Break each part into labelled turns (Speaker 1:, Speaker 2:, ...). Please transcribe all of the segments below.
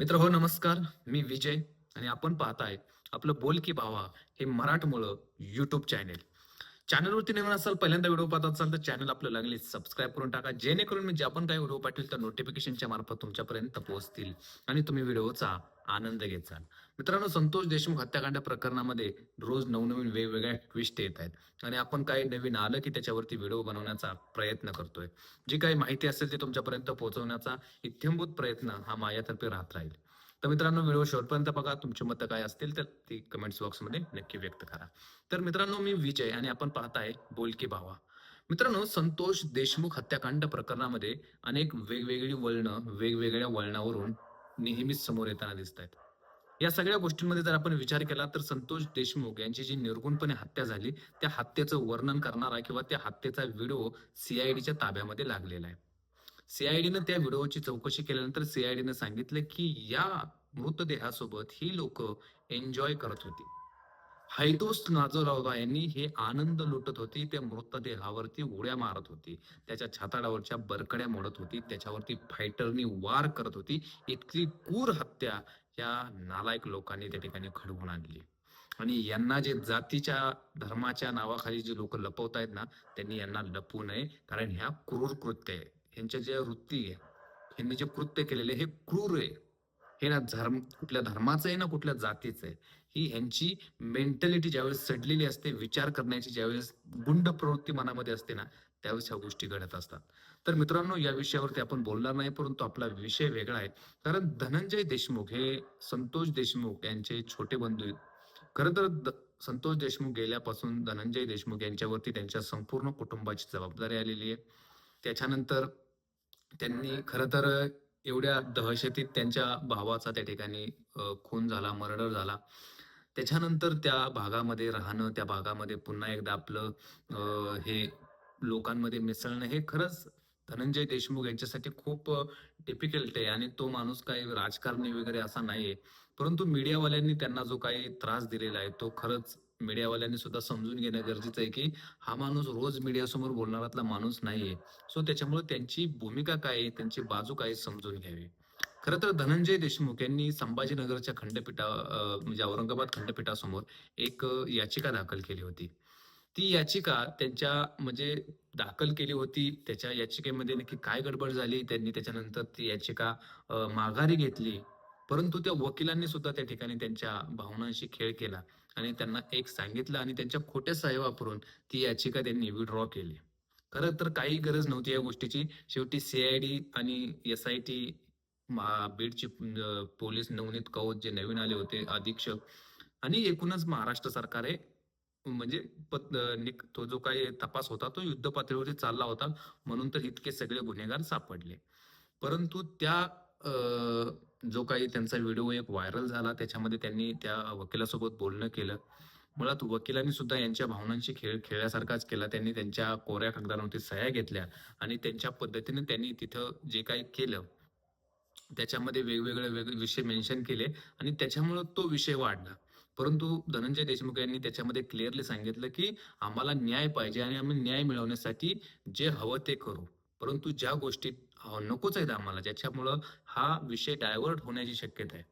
Speaker 1: मित्र हो नमस्कार. मी विजय आणि आपण पाहताय आपलं बोल की भावा हे मराठमोळं युट्यूब चॅनेल चॅनलवरती नवीन असाल पहिल्यांदा व्हिडिओ पाहत असाल तर चॅनल आपलं लागले सबस्क्राईब करून टाका. जेणेकरून म्हणजे आपण काही व्हिडिओ पाठवेल तर नोटिफिकेशनच्या मार्फत तुमच्यापर्यंत पोहोचतील आणि तुम्ही व्हिडिओचा आनंद घेचाल मित्रांनो संतोष देशमुख हत्याकांड प्रकरणामध्ये रोज नवनवीन वेगवेगळ्या ट्विस्ट येत आहेत. आणि आपण काही नवीन आलं की त्याच्यावरती व्हिडिओ बनवण्याचा प्रयत्न करतोय. जी काही माहिती असेल ती तुमच्यापर्यंत पोहोचवण्याचा इत्यंभूत प्रयत्न हा माझ्यातर्फे राहत राहील. तर मित्रांनो व्हिडिओ शेवटपर्यंत बघा. तुमची मतं काय असतील तर ती कमेंट्स बॉक्समध्ये नक्की व्यक्त करा. तर मित्रांनो मी विजय आणि आपण पाहताय बोल की भावा. मित्रांनो संतोष देशमुख हत्याकांड प्रकरणामध्ये अनेक वेगवेगळी वळणं वेगवेगळ्या वळणावरून नेहमीच समोर येताना दिसत आहेत या सगळ्या गोष्टींमध्ये जर आपण विचार केला तर संतोष देशमुख यांची जी निर्गुणपणे हत्या झाली त्या हत्येचं वर्णन करणारा किंवा त्या हत्येचा व्हिडिओ सीआयडीच्या ताब्यामध्ये लागलेला आहे. सीआयडीनं त्या व्हिडिओची चौकशी केल्यानंतर सीआयडीनं सांगितलं की या मृतदेहासोबत ही लोक एन्जॉय करत होती. हैदोस नाजोरावबा यांनी हे आनंद लुटत होती त्या मृतदेहावरती उड्या मारत होती त्याच्या छाताडावरच्या बरकड्या मोडत होती त्याच्यावरती फायटरनी वार करत होती इतकी क्रूर हत्या या नालायक लोकांनी त्या ठिकाणी घडवून आणली. आणि यांना जे जातीच्या धर्माच्या नावाखाली जे लोक लपवतायत ना त्यांनी यांना लपवू नये कारण ह्या क्रूर कृत्य आहे. यांच्या ज्या वृत्ती आहे ह्यांनी जे कृत्य केलेले हे क्रूर आहे. हे ना धर्म कुठल्या धर्माचं आहे ना कुठल्या जातीचं आहे ही ह्यांची मेंटॅलिटी ज्यावेळेस सडलेली असते विचार करण्याची ज्यावेळेस गुंड प्रवृत्ती मनामध्ये असते ना त्यावेळेस ह्या गोष्टी घडत असतात. तर मित्रांनो या विषयावरती आपण बोलणार नाही परंतु आपला विषय वेगळा आहे. कारण धनंजय देशमुख हे संतोष देशमुख यांचे छोटे बंधू आहेत. खरं तर द- संतोष देशमुख गेल्यापासून धनंजय देशमुख यांच्यावरती त्यांच्या संपूर्ण कुटुंबाची जबाबदारी आलेली आहे. त्याच्यानंतर त्यांनी खरं तर एवढ्या दहशतीत त्यांच्या भावाचा त्या ठिकाणी खून झाला मर्डर झाला. त्याच्यानंतर त्या भागामध्ये राहणं त्या भागामध्ये पुन्हा एकदा आपलं हे लोकांमध्ये मिसळणं हे खरंच धनंजय देशमुख यांच्यासाठी खूप डिफिकल्ट आहे आणि तो माणूस काही राजकारणी वगैरे असा नाहीये. परंतु मीडियावाल्यांनी त्यांना जो काही त्रास दिलेला आहे तो खरंच मीडियावाल्यांनी सुद्धा समजून घेणं गरजेचं आहे की हा माणूस रोज मीडियासमोर बोलणारातला माणूस नाहीये. सो त्याच्यामुळे त्यांची भूमिका काय आहे त्यांची बाजू काय समजून घ्यावी. खरं तर धनंजय देशमुख यांनी संभाजीनगरच्या खंडपीठा म्हणजे औरंगाबाद खंडपीठासमोर एक याचिका दाखल केली होती. ती याचिका त्यांच्या म्हणजे दाखल केली होती त्याच्या याचिकेमध्ये नक्की काय गडबड झाली त्यांनी त्याच्यानंतर ती याचिका माघारी घेतली. परंतु त्या वकिलांनी सुद्धा त्या ठिकाणी त्यांच्या भावनांशी खेळ केला. आणि त्यांना एक सांगितलं आणि त्यांच्या खोट्या सहाय वापरून ती याचिका त्यांनी विड्रॉ केली. खरं तर काही गरज नव्हती या गोष्टीची. शेवटी सीआयडी आणि एस आय टी बीडचे पोलीस नवनीत कौत जे नवीन आले होते अधीक्षक आणि एकूणच महाराष्ट्र सरकार म्हणजे पत- तो जो काही तपास होता तो युद्ध पातळीवरती चालला होता. म्हणून तर इतके सगळे गुन्हेगार सापडले. परंतु त्या अं, जो काही त्यांचा व्हिडिओ एक व्हायरल झाला त्याच्यामध्ये त्यांनी त्या वकिलासोबत बोलणं केलं. मुळात वकिलांनी सुद्धा यांच्या भावनांशी खेळ खेळल्यासारखाच केला. त्यांनी त्यांच्या कोऱ्या कागदांवरती सह्या घेतल्या आणि त्यांच्या पद्धतीने त्यांनी तिथं जे काही केलं त्याच्यामध्ये वेगवेगळे वेगळे विषय मेन्शन केले आणि त्याच्यामुळं तो विषय वाढला. परंतु धनंजय देशमुख यांनी त्याच्यामध्ये क्लिअरली सांगितलं की आम्हाला न्याय पाहिजे आणि आम्ही न्याय मिळवण्यासाठी जे हवं ते करू. परंतु ज्या गोष्टी नकोच आहेत आम्हाला ज्याच्यामुळं हा विषय डायव्हर्ट होण्याची शक्यता आहे.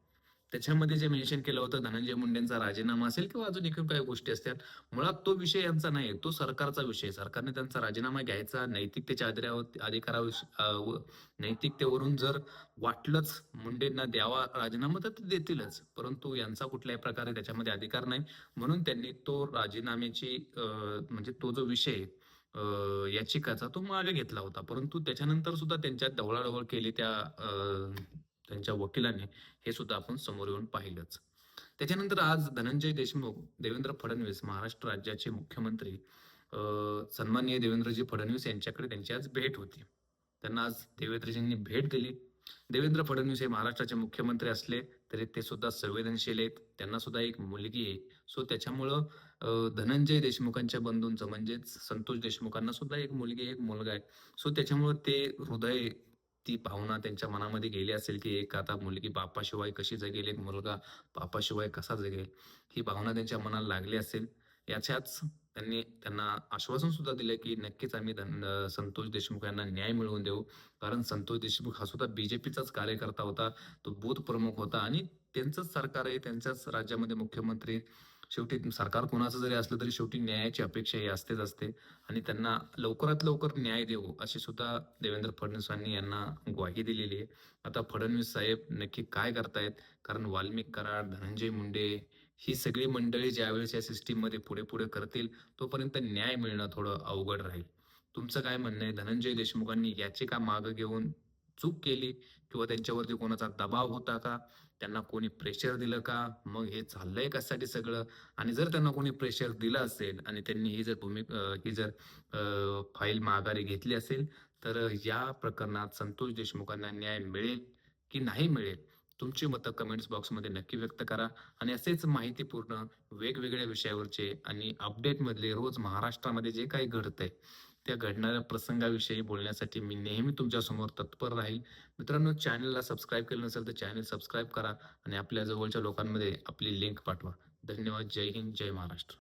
Speaker 1: त्याच्यामध्ये जे मेन्शन केलं होतं धनंजय मुंडेंचा राजीनामा असेल किंवा अजून एकूण काही गोष्टी असतात मुळात तो विषय यांचा नाही तो सरकारचा विषय सरकारने त्यांचा राजीनामा घ्यायचा नैतिकतेच्या आधारावर अधिकारावर नैतिकतेवरून जर वाटलंच मुंडेंना द्यावा राजीनामा तर ते देतीलच. परंतु यांचा कुठल्याही प्रकारे त्याच्यामध्ये अधिकार नाही. म्हणून त्यांनी तो राजीनाम्याची म्हणजे तो जो विषय आहे, याचिकाचा तो मागे घेतला होता. परंतु त्याच्यानंतर सुद्धा त्यांच्यात ढवळाढवळ केली त्या त्यांच्या वकिलाने. हे सुद्धा आपण समोर येऊन पाहिलंच. त्याच्यानंतर आज धनंजय देशमुख देवेंद्र फडणवीस महाराष्ट्र राज्याचे मुख्यमंत्री सन्माननीय देवेंद्रजी फडणवीस यांच्याकडे त्यांची आज भेट होती. त्यांना आज देवेंद्रजींनी भेट दिली. देवेंद्र फडणवीस हे महाराष्ट्राचे मुख्यमंत्री असले तरी ते सुद्धा संवेदनशील आहेत. त्यांना सुद्धा एक मुलगी आहे. सो त्याच्यामुळं धनंजय देशमुखांच्या बंधूंचं म्हणजेच संतोष देशमुखांना सुद्धा एक मुलगी एक मुलगा आहे. सो त्याच्यामुळं ते हृदय ती भावना त्यांच्या मनामध्ये गेली असेल की एक आता मुलगी बापाशिवाय कशी जगेल? एक मुलगा बापाशिवाय कसा जगेल? ही भावना त्यांच्या मनाला लागली असेल. याच्याच त्यांनी त्यांना आश्वासन सुद्धा दिलं की नक्कीच आम्ही धन- संतोष देशमुख यांना न्याय मिळवून देऊ. कारण संतोष देशमुख हा सुद्धा बीजेपीचाच कार्यकर्ता होता. तो बूथ प्रमुख होता आणि त्यांचंच सरकार आहे. त्यांच्याच राज्यामध्ये मुख्यमंत्री शेवटी सरकार कोणाचं जरी असलं तरी शेवटी न्यायाची अपेक्षा ही असतेच असते. आणि त्यांना लवकरात लवकर न्याय देऊ अशी सुद्धा देवेंद्र फडणवीसांनी यांना ग्वाही दिलेली आहे. आता फडणवीस साहेब नक्की काय करतायत? कारण वाल्मिक कराड धनंजय मुंडे ही सगळी मंडळी ज्यावेळेस या सिस्टीममध्ये पुढे पुढे करतील तोपर्यंत न्याय मिळणं थोडं अवघड राहील. तुमचं काय म्हणणं आहे? धनंजय देशमुखांनी याची का मागं घेऊन चूक केली? किंवा त्यांच्यावरती कोणाचा दबाव होता का? त्यांना कोणी प्रेशर दिलं का? मग हे चाललंय कशासाठी सगळं? आणि जर त्यांना कोणी प्रेशर दिलं असेल आणि त्यांनी ही जर भूमिका ही जर फाईल माघारी घेतली असेल तर या प्रकरणात संतोष देशमुखांना न्याय मिळेल की नाही मिळेल? तुमची मतं कमेंट्स बॉक्समध्ये नक्की व्यक्त करा आणि असेच माहितीपूर्ण वेगवेगळ्या विषयावरचे आणि अपडेटमधले रोज महाराष्ट्रामध्ये जे काही घडतंय त्या घडणाऱ्या प्रसंगाविषयी बोलण्यासाठी मी नेहमी तुमच्यासमोर तत्पर राहील. मित्रांनो चॅनलला सबस्क्राईब केलं नसेल तर चॅनल सबस्क्राईब करा आणि आपल्या जवळच्या लोकांमध्ये आपली लिंक पाठवा. धन्यवाद. जय हिंद. जय महाराष्ट्र.